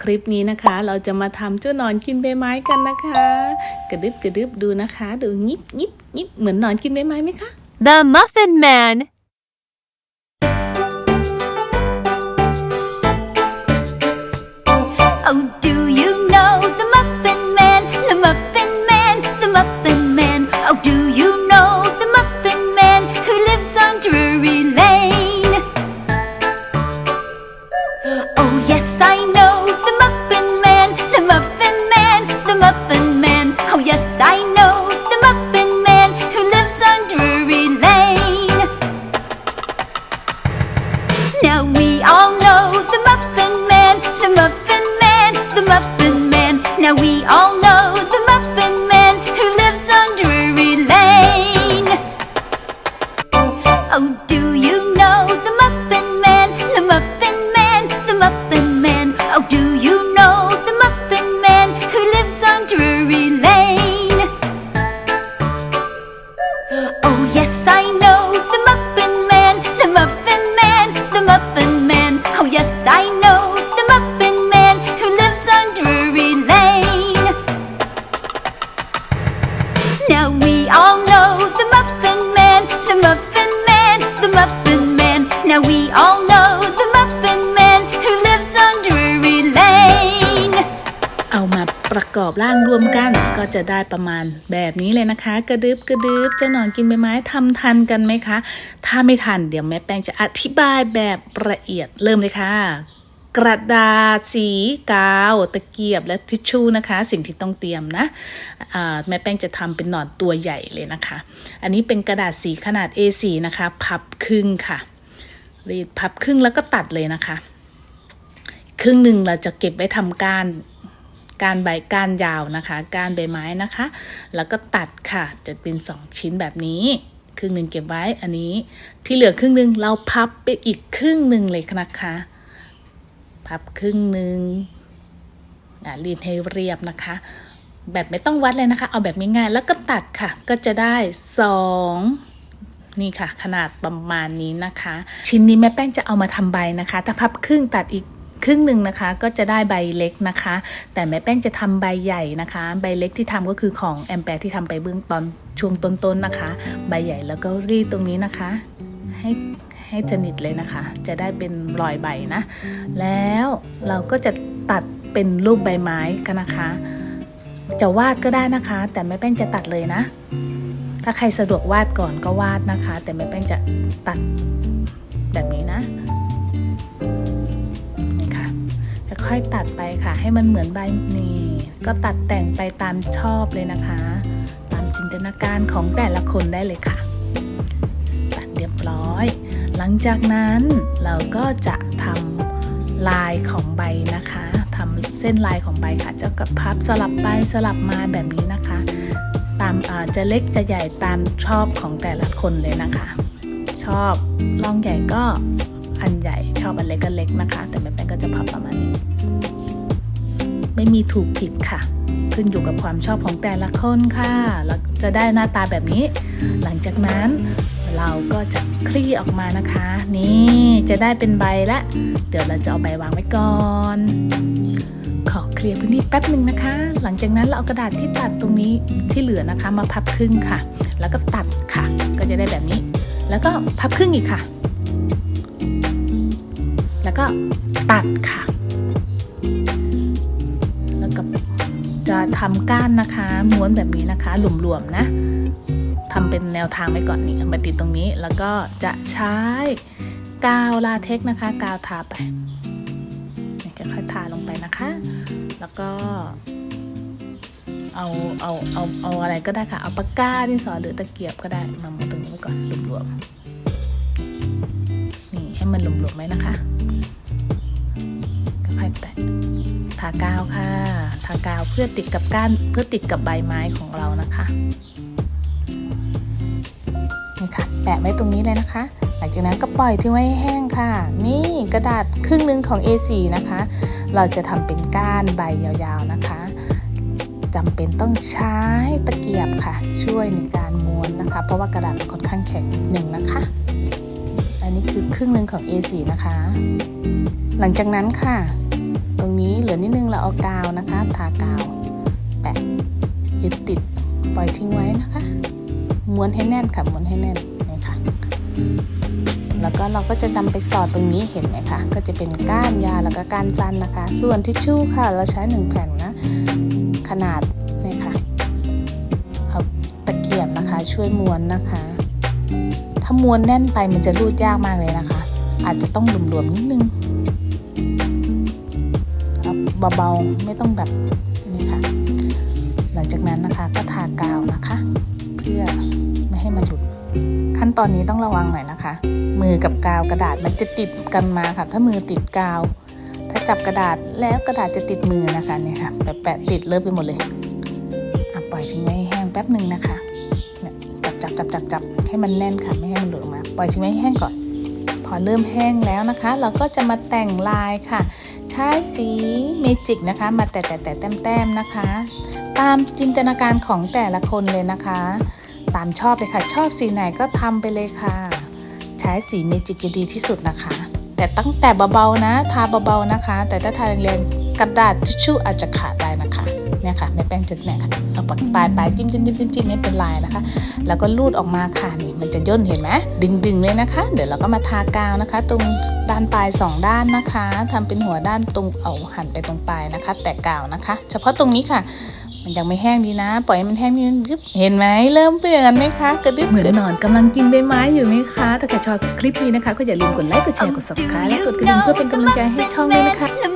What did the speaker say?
คลิปนี้นะคะ เราจะมาทำเจ้าหนอนกินใบไม้กันนะคะ กระดึบกระดึบดูนะคะ ดูยิบยิบยิบเหมือนหนอนกินใบไม้ไหมคะ The Muffin Man. Oh, do you ประกอบร่างรวมกันก็จะได้ประมาณแบบนี้เลยนะคะ กระดึบกระดึบเจ้าหนอนกินใบไม้ทำทันกันไหมคะ ถ้าไม่ทันเดี๋ยวแม่แป้งจะอธิบายแบบละเอียดเริ่มเลยค่ะกระดาษสีกาว ตะเกียบและทิชชู่นะคะ สิ่งที่ต้องเตรียมนะอ่าแม่แป้งจะทำเป็นหนอนตัวใหญ่เลยนะคะ อันนี้เป็นกระดาษสีขนาด A4 นะคะ พับครึ่งค่ะรีดพับครึ่งแล้วก็ตัดเลยนะคะ ครึ่งหนึ่งเราจะเก็บไว้ทำการ การใบก้านยาวนะคะ ก้านใบไม้นะคะ แล้วก็ตัดค่ะจะเป็นสองชิ้นแบบนี้ครึ่งหนึ่งเก็บไว้อันนี้ที่เหลือครึ่งหนึ่งเราพับไปอีกครึ่งหนึ่งเลยนะคะ พับครึ่งหนึ่งรีดให้เรียบนะคะ แบบไม่ต้องวัดเลยนะคะ เอาแบบง่ายๆแล้วก็ตัดค่ะ ก็จะได้สองนี่ค่ะ ขนาดประมาณนี้นะคะ ชิ้นนี้แม่แป้งจะเอามาทำใบนะคะ ถ้าพับครึ่งตัดอีก ครึ่งหนึ่งนะคะ ก็จะได้ใบเล็กนะคะ แต่แม่แป้งจะทำใบใหญ่นะคะ ใบเล็กที่ทำก็คือของแอมแปร์ที่ทำไปเบื้องตอนช่วงต้นๆนะคะ ใบใหญ่แล้วก็รีดตรงนี้นะคะ ให้ให้สนิทเลยนะคะ จะได้เป็นรอยใบนะ แล้วเราก็จะตัดเป็นรูปใบไม้กันนะคะ จะวาดก็ได้นะคะ แต่แม่แป้งจะตัดเลยนะ ถ้าใครสะดวกวาดก่อนก็วาดนะคะ แต่แม่แป้งจะตัดแบบนี้นะ ค่อยตัดไปค่ะ ให้มันเหมือนใบนี่ก็ตัดแต่งไปตามชอบเลยนะคะ ตามจินตนาการของแต่ละคนได้เลยค่ะ ตัดเรียบร้อย หลังจากนั้นเราก็จะทำลายของใบนะคะทำเส้นลายของใบค่ะ เจ้ากับพับสลับไปสลับมาแบบนี้นะคะ ตามาจะเล็กจะใหญ่ตามชอบของแต่ละคนเลยนะคะ ชอบลองใหญ่ก็อันใหญ่ชอบอันเล็กก็เล็กนะคะแต่ ก็จะพับประมาณนี้ ไม่มีถูกผิดค่ะ ขึ้นอยู่กับความชอบของแต่ละคนค่ะแล้วจะได้หน้าตาแบบนี้ หลังจากนั้นเราก็จะคลี่ออกมานะคะ นี่จะได้เป็นใบละ เดี๋ยวเราจะเอาใบวางไว้ก่อน ขอเคลียร์พื้นที่แป๊บหนึ่งนะคะ หลังจากนั้นเราเอากระดาษที่ตัดตรงนี้ที่เหลือนะคะ มาพับครึ่งค่ะ แล้วก็ตัดค่ะ ก็จะได้แบบนี้ แล้วก็พับครึ่งอีกค่ะ แล้วก็ตัดค่ะ แล้วก็จะทำก้านนะคะม้วนแบบนี้นะคะหลวมๆนะทำเป็นแนวทางไว้ก่อนนี่มาติดตรงนี้แล้วก็จะใช้กาวลาเทคนะคะ กาวทาไปค่อยๆทาลงไปนะคะ แล้วก็เอาเอาเอาเอาอะไรก็ได้ค่ะ เอาปากกาที่สอหรือตะเกียบก็ได้มามาตรงนี้ไว้ก่อนรวมๆ มันหลวมๆไว้นะคะค่อยๆแตะทากาวค่ะ ทากาวเพื่อติดกับก้านเพื่อติดกับใบไม้ของเรานะคะนี่ค่ะแปะไว้ตรงนี้เลยนะคะ หลังจากนั้นก็ปล่อยทิ้งไว้ให้แห้งค่ะ นี่กระดาษครึ่งหนึ่งของ A4 นะคะ เราจะทำเป็นก้านใบยาวๆนะคะจำเป็นต้องใช้ตะเกียบค่ะ ช่วยในการม้วนนะคะ เพราะว่ากระดาษมันค่อนข้างแข็งนิดหนึ่งนะคะ นี้คือครึ่งหนึ่งของ A4 นะคะ หลังจากนั้นค่ะ ตรงนี้เหลือนิดนึงเราเอากาวนะคะ ทากาว แปะยึดติดปล่อยทิ้งไว้นะคะ ม้วนให้แน่นค่ะ ม้วนให้แน่นนี่ค่ะ แล้วก็เราก็จะนำไปสอดตรงนี้เห็นไหมคะ ก็จะเป็นก้านยาแล้วก็ก้านจันนะคะ ส่วนทิชชู่ค่ะ เราใช้1แผ่นนะ ขนาดนี่ค่ะเอาตะเกียบนะคะ ช่วยม้วนนะคะ ถ้าม้วนแน่นไปมันจะรูดยากมากเลยนะคะ อาจจะต้องหลวมๆนิดนึงเบาๆไม่ต้องแบบนี่ค่ะ หลังจากนั้นนะคะก็ทากาวนะคะ เพื่อไม่ให้มันหลุด ขั้นตอนนี้ต้องระวังหน่อยนะคะ มือกับกาวกระดาษมันจะติดกันมาค่ะ ถ้ามือติดกาว ถ้าจับกระดาษแล้วกระดาษจะติดมือนะคะเนี่ยค่ะแปะๆติดเลอะไปหมดเลยอะปล่อยทิ้งไว้แห้งแป๊บหนึ่งนะคะ จับจับจับให้มันแน่นค่ะไม่ให้มันหลุดออกมาปล่อยทิ้งไว้ให้แห้งก่อน พอเริ่มแห้งแล้วนะคะ เราก็จะมาแต่งลายค่ะ ใช้สีเมจิกนะคะ มาแต่แต่แต่แต้มๆนะคะ ตามจินตนาการของแต่ละคนเลยนะคะ ตามชอบเลยค่ะ ชอบสีไหนก็ทำไปเลยค่ะ ใช้สีเมจิกจะดีที่สุดนะคะ แต่ตั้งแต่เบาๆนะ ทาเบาๆนะคะ แต่ถ้าทาแรงๆกระดาษทิชชู่อาจจะขาดได้นะคะ เนี่ยค่ะแม่แป้งจะเนี่ยค่ะเอาปากปลายปลายจิ้มจิ้มจิ้มจิ้มจิ้มให้เป็นลายนะคะ แล้วก็ลูดออกมาค่ะนี่มันจะย่นเห็นไหมดึงดึงๆเลยนะคะ เดี๋ยวเราก็มาทากาวนะคะ ตรงด้านปลายสองด้านนะคะทำเป็นหัวด้านตรงเอาหันไปตรงปลายนะคะ แตะกาวนะคะ เฉพาะตรงนี้ค่ะมันยังไม่แห้งดีนะ ปล่อยให้มันแห้งนิดนึงดึ๊บเห็นไหมเริ่มเปลี่ยนไหมคะกระดึ๊บเหมือนกระหดึ๊บนอนกำลังกินใบไม้อยู่ไหมคะ ถ้าใครชอบคลิปนี้นะคะ ก็อย่าลืมกดไลค์กดแชร์กด subscribe และกดกระดิ่งเพื่อเป็นกำลังใจให้ช่องด้วยนะคะ The